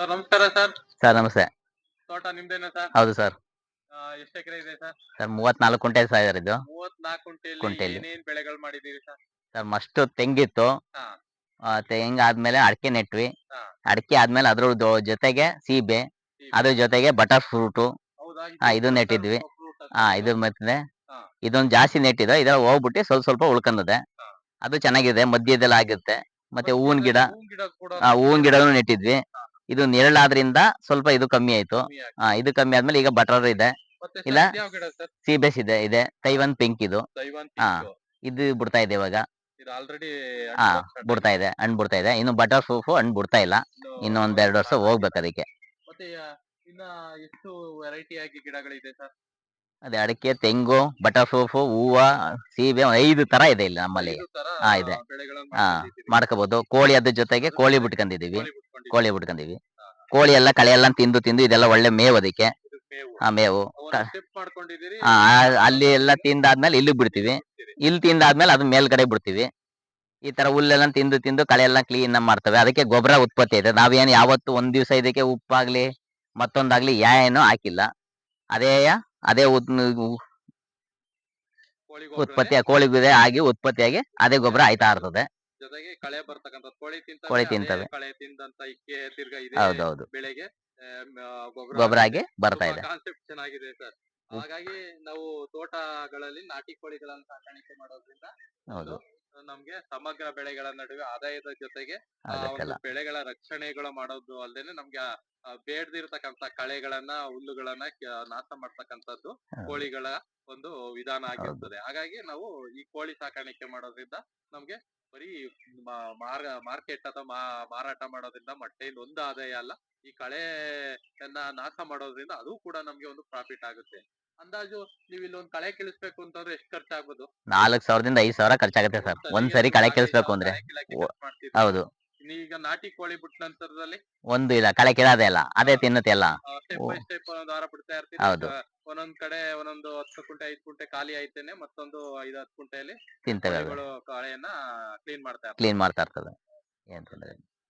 Sir ನಮಸ್ಕಾರ sir. Sir ನಮಸ್ತೆ. ತೋಟ ನಿಮ್ದೇನಾ ಸರ್? ಹೌದು ಸರ್. ಎಷ್ಟು ಎಕರೆ ಇದೆ ಸರ್? ಸರ್ ಮೂವತ್ನಾಲ್ಕು ಕುಂಟೆ ಸರ್ ಇದು ಮೂವತ್ನಾಲ್ಕು ಕುಂಟೆಯಲ್ಲಿ ಕುಂಟೆಯಲ್ಲಿ. ಏನೇನ್ ಬೆಳೆಗಳು ಮಾಡಿದೀರಿ ಸರ್? ಸರ್ ಮಸ್ಟ್ ತೆಂಗಿತ್ತು. ಹಾ. ಆ, ತೆಂಗ್ ಆದ್ಮೇಲೆ ಅಡಿಕೆ ನೆಟ್ವಿ. ಹಾ. ಅಡಿಕೆ ಆದ್ಮೇಲೆ ಅದ್ರ ದೊ- ಜೊತೆಗೆ ಸೀಬೆ ಅದ್ರ ಜೊತೆಗೆ ಬಟರ್ ಫ್ರೂಟು ಹೌದಾ? ಹಾ, ಇದು ನೆಟ್ಟಿದ್ವಿ. ಹಾ ಇದು ಮತ್ತೆ ಹಾ. ಇದೊಂದು ಜಾಸ್ತಿ ನೆಟ್ಟಿದೆ. ಇದ್ರ ಹೋಗ್ಬಿಟ್ಟು ಸ್ವಲ್ಪ ಸ್ವಲ್ಪ ಉಳ್ಕೊಂಡದೆ ಅದು ಚೆನ್ನಾಗಿದೆ. ಮಧ್ಯದಲ್ಲಿ ಆಗುತ್ತೆ. ಮತ್ತೆ ಹೂವಿನ ಗಿಡ. ಹೂವಿನ ಗಿಡ ಕೂಡ ಆ, ಹೂವಿನ ಗಿಡನು ನೆಟ್ಟಿದ್ವಿ. ಇದು ನೆರಳಾದ್ರಿಂದ ಸ್ವಲ್ಪ ಇದು ಕಮ್ಮಿ ಆಯ್ತು. ಇದು ಕಮ್ಮಿ ಆದ್ಮೇಲೆ ಈಗ ಬಟರ್ ಇದೆ. ಇಲ್ಲ. ಸೀಬೆಸ್ ಇದೆ ಇದೆ. ತೈವನ್ ಪಿಂಕ್ ಇದು. ಹಾ. ಇದು ಬಿಡ್ತಾ ಇದೆ ಇವಾಗ. ಹಾ ಬಿಡ್ತಾ ಇದೆ ಹಣ್ಣು ಬಿಡ್ತಾ ಇದೆ. ಇನ್ನು ಬಟರ್ ಸೂಫ್ ಹಣ್ಣು ಬಿಡ್ತಾ ಇಲ್ಲ. ಇನ್ನು ಒಂದೆರಡು ಎರಡು ವರ್ಷ ಹೋಗ್ಬೇಕು ಅದಕ್ಕೆ. ಅದೇ ಅಡಿಕೆ ತೆಂಗು ಬಟರ್ ಸೂಫ್ ಹೂವ ಸೀಬೆ ಐದು ತರ ಇದೆ ಇಲ್ಲಿ ನಮ್ಮಲ್ಲಿ. ಹಾ, ಇದೆ. ಹಾ. ಮಾಡ್ಕೋಬಹುದು ಕೋಳಿ ಅದ್ರ ಜೊತೆಗೆ ಕೋಳಿ ಬಿಟ್ಕೊಂಡಿದೀವಿ. ಕೋಳಿ ಬಿಟ್ಕೊಂಡಿವಿ ಕೋಳಿ ಎಲ್ಲ ಕಳೆ ಎಲ್ಲ ತಿಂದು ತಿಂದು ಇದೆಲ್ಲ ಒಳ್ಳೆ ಮೇವು ಅದಕ್ಕೆ. ಇದು ಮೇವು. ಆ ಅಲ್ಲಿ ಎಲ್ಲ ತಿಂದಾದ್ಮೇಲೆ ಇಲ್ಲಿ ಬಿಡ್ತೀವಿ. ಇಲ್ಲಿ ತಿಂದಾದ್ಮೇಲೆ ಅದ್ ಮೇಲ್ಗಡೆ ಬಿಡ್ತೀವಿ. ಈ ತರ ಹುಲ್ಲೆಲ್ಲ ತಿಂದು ತಿಂದು ಕಳೆ ಎಲ್ಲ ಕ್ಲೀನ್ ಮಾಡ್ತವೆ. ಅದಕ್ಕೆ ಗೊಬ್ಬರ ಉತ್ಪತ್ತಿ ಇದೆ. ನಾವೇನು ಯಾವತ್ತು ಒಂದ್ ದಿವಸ ಇದಕ್ಕೆ ಉಪ್ಪಾಗ್ಲಿ ಮತ್ತೊಂದಾಗ್ಲಿ ಯಾ ಏನು ಹಾಕಿಲ್ಲ. ಅದೇ ಅದೇ ಉತ್ಪತ್ತಿ ಕೋಳಿ ಆಗಿ ಉತ್ಪತ್ತಿಯಾಗಿ ಅದೇ ಗೊಬ್ಬರ ಆಯ್ತಾ ಇರ್ತದೆ. ಜೊತೆಗೆ ಕಳೆ ಬರ್ತಕ್ಕಂಥ ಕೋಳಿ ತಿಂತ ಕೋಳಿ ತಿಂತವೆ. ಕಳೆ ತಿಂದಂತ ಇಕ್ಕೆ ತಿರ್ಗಾ ಇದೆ ಹೌದೌದು. ಬೆಳೆಗೆ ಗೊಬ್ಬರ ಗೊಬ್ಬರ ಆಗಿ ಬರ್ತಾ ಇದೆ. ಕಾನ್ಸೆಪ್ಟ್ ಚೆನ್ನಾಗಿದೆ ಸರ್. ಹಾಗಾಗಿ ನಾವು ತೋಟಗಳಲ್ಲಿ ನಾಟಿ ಕೋಳಿಗಳನ್ನ ಸಾಕಾಣಿಕೆ ಮಾಡೋದ್ರಿಂದ ಹೌದು. ನಮ್ಗೆ ಸಮಗ್ರ ಬೆಳೆಗಳ ನಡುವೆ ಆದಾಯದ ಜೊತೆಗೆ ಆ ಬೆಳೆಗಳ ರಕ್ಷಣೆಗಳು ಮಾಡೋದು ಅಲ್ದೇನೆ ನಮ್ಗೆ ಆ- ಆ ಬೇಡದಿರ್ತಕ್ಕಂಥ ಕಳೆಗಳನ್ನ ಹುಲ್ಲುಗಳನ್ನ ನಾಶ ಮಾಡ್ತಕ್ಕಂಥದ್ದು ಕೋಳಿಗಳ ಒಂದು ವಿಧಾನ ಆಗಿರ್ತದೆ. ಹಾಗಾಗಿ ನಾವು ಈ ಕೋಳಿ ಸಾಕಾಣಿಕೆ ಮಾಡೋದ್ರಿಂದ ನಮ್ಗೆ ಬರೀ ಮಾರ ಮಾರ್ಕೆಟ್ ಅಥವಾ ಮಾರಾಟ ಮಾಡೋದ್ರಿಂದ ಮಟ್ಟೆಯಿಂದ ಒಂದು ಆದಾಯ ಅಲ್ಲ ಈ ಕಳೆಯನ್ನ ನಾಶ ಮಾಡೋದ್ರಿಂದ ಅದು ಕೂಡ ನಮ್ಗೆ ಒಂದು ಪ್ರಾಫಿಟ್ ಆಗುತ್ತೆ. ಅಂದಾಜು ನೀವು ಇಲ್ಲೊಂದು ಕಳೆ ಕಳಿಸ್ಬೇಕು ಅಂತಂದ್ರೆ ಎಷ್ಟು ಖರ್ಚಾಗ್ಬೋದು ನಾಲ್ಕು ಸಾವಿರದಿಂದ ಐದ್ ಸಾವಿರ ಖರ್ಚಾಗುತ್ತೆ ಸರ್. ಒಂದ್ಸರಿ ಕಳೆ ಕೆಲಸಬೇಕು ಅಂದ್ರೆ ಹೌದು. ಈಗ ನಾಟಿ ಕೋಳಿ ಬಿಟ್ಟ ನಂತರದಲ್ಲಿ ಒಂದು ಇಲ್ಲ ಕಳೆ ಕೆಳದೆ ಇಲ್ಲ ಅದೇ ತಿನ್ನುತ್ತೆ ಎಲ್ಲ ಸ್ಟೆಪ್. ಬೈ ಸ್ಟೆಪ್ ಒಂದೊಂದು ಬಿಡ್ತಾ ಇರ್ತೀನಿ ಹೌದು. ಒಂದೊಂದ್ ಕಡೆ ಒಂದೊಂದು ಹತ್ತು ಕುಂಟೆ ಐದು ಕುಂಟೆ ಖಾಲಿ ಆಯ್ತೇನೆ ಮತ್ತೊಂದು ಐದು ಹತ್ತು ಕುಂಟೆಯಲ್ಲಿ ತಿಂತವೆ ಅದು ಕೋಳಿಗಳು ಕಳೆಯನ್ನ ಕ್ಲೀನ್ ಮಾಡ್ತಾ ಇರ್ತಾರೆ ಕ್ಲೀನ್ ಮಾಡ್ತಾ ಇರ್ತದೆ ಏನ್ ತೊಂದ್ರೆ ಇಲ್ಲ.